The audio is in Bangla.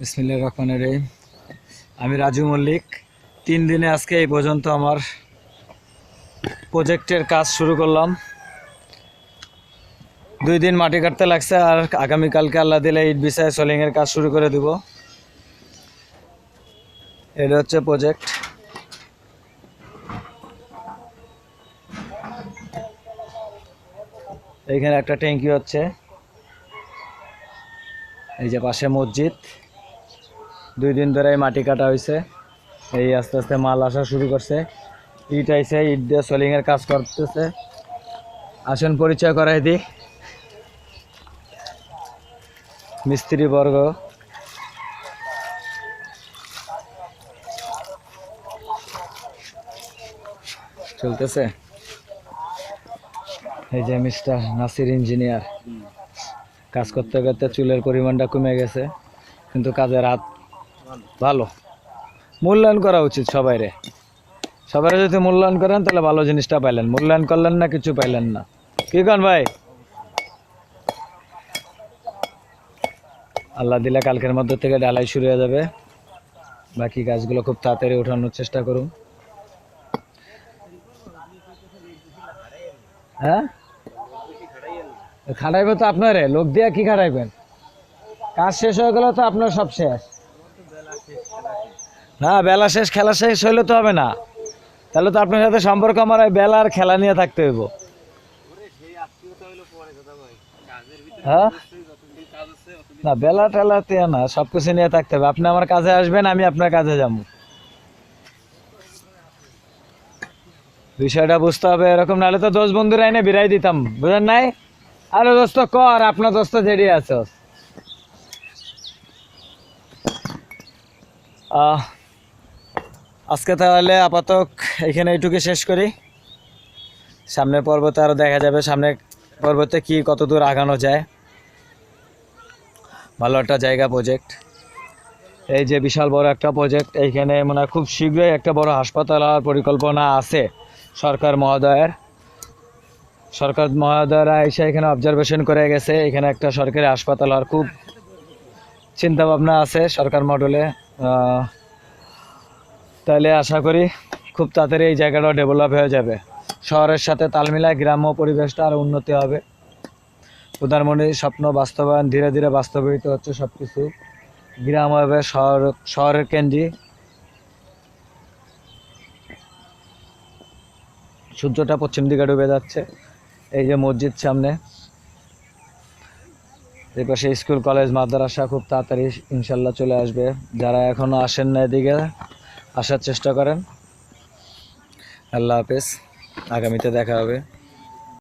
বিসমিল্লা রহমানের রহিম। আমি রাজু মল্লিক। তিন দিনে আজকে এই পর্যন্ত আমার প্রজেক্টের কাজ শুরু করলাম। দুই দিন মাটি কাটতে লাগছে আর আগামীকালকে আল্লাহ দিলে ইট বিছায় সোলিংয়ের কাজ শুরু করে দিব। এটা হচ্ছে প্রজেক্ট এইখানে একটা ট্যাঙ্কি হচ্ছে। এই যে পাশে মসজিদ। দুই দিন ধরে মাটি কাটা হয়েছে এই আস্তে আস্তে মাল আসা শুরু করছে। ইট আইছে, ইট দিয়ে সোলিং এর কাজ করতেছে। আসন পরিচয় করাই মিস্ত্রি বর্গ। চলতেছে? এই যে মিস্টার নাসির ইঞ্জিনিয়ার। কাজ করতে করতে চুলের পরিমাণটা কমে গেছে। কিন্তু কাজের হাত ভালো। মূল্যায়ন করা উচিত সবাইরে। সবাই যদি মূল্যায়ন করেন, তাহলে ভালো জিনিসটা পাইলেন। মূল্যায়ন করলেন না, কিছু পাইলেন না। কি কন ভাই? আল্লাহ দিলে কালকের মধ্যে থেকে ডালাই শুরু হয়ে যাবে। বাকি গাছগুলো খুব তাড়াতাড়ি ওঠানোর চেষ্টা করুন। হ্যাঁ? খাটাইবে তো আপনারে। লোক দিয়ে কি খাটাইবেন কাজ শেষ হয়ে গেলে তো আপনার সব শেষ। না বেলা শেষ খেলা শেষ হইলে তো হবে না। তাহলে তো আপনার সাথে সম্পর্ক আমার ওই বেলা আর খেলা নিয়ে থাকতে হইব। হ্যাঁ? না বেলা টেলাতে না সব কিছু নিয়ে থাকতে হবে। আপনি আমার কাজে আসবেন আমি আপনার কাজে যাব। বিষয়টা বুঝতে হবে এরকম নাহলে তো দোষ বন্ধুরা এনে বিরাই দিতাম। বুঝেন নাই? আরে দোস্ত কর আপনার দোস্ত যেটি আছে। আহ, আজকে তাহলে আপাতত এখানে এইটুকু শেষ করি। সামনের পর্বতে আরও দেখা যাবে সামনের পর্বতে কি কত দূর আগানো যায়। ভালো একটা জায়গা প্রজেক্ট এই যে বিশাল বড় একটা প্রজেক্ট এইখানে মনে খুব শীঘ্রই একটা বড় হাসপাতাল হওয়ার পরিকল্পনা আছে সরকার মহোদয়ের। সরকার মহোদয়রা এসে এখানে অবজারভেশন করে গেছে, এখানে একটা সরকারি হাসপাতাল হওয়ার খুব চিন্তাভাবনা আছে সরকার মডেলে। তাহলে আশা করি খুব তাড়াতাড়ি এই জায়গাটাও ডেভেলপ হয়ে যাবে। শহরের সাথে তাল মিলায় গ্রাম্য পরিবেশটা আরও উন্নতি হবে। প্রধানমন্ত্রীর স্বপ্ন বাস্তবায়ন ধীরে ধীরে বাস্তবায়িত হচ্ছে সব কিছু গ্রাম হবে শহর, শহরের কেন্দ্রে। সূর্যটা পশ্চিম দিকে ডুবে যাচ্ছে। এই যে মসজিদ সামনে। এই পাশে স্কুল, কলেজ, মাদ্রাসা খুব তাড়াতাড়ি ইনশাল্লাহ চলে আসবে। যারা এখনও আসেন না এদিকে আসার চেষ্টা করেন। আল্লাহ হাফেজ আগামীতে দেখা হবে।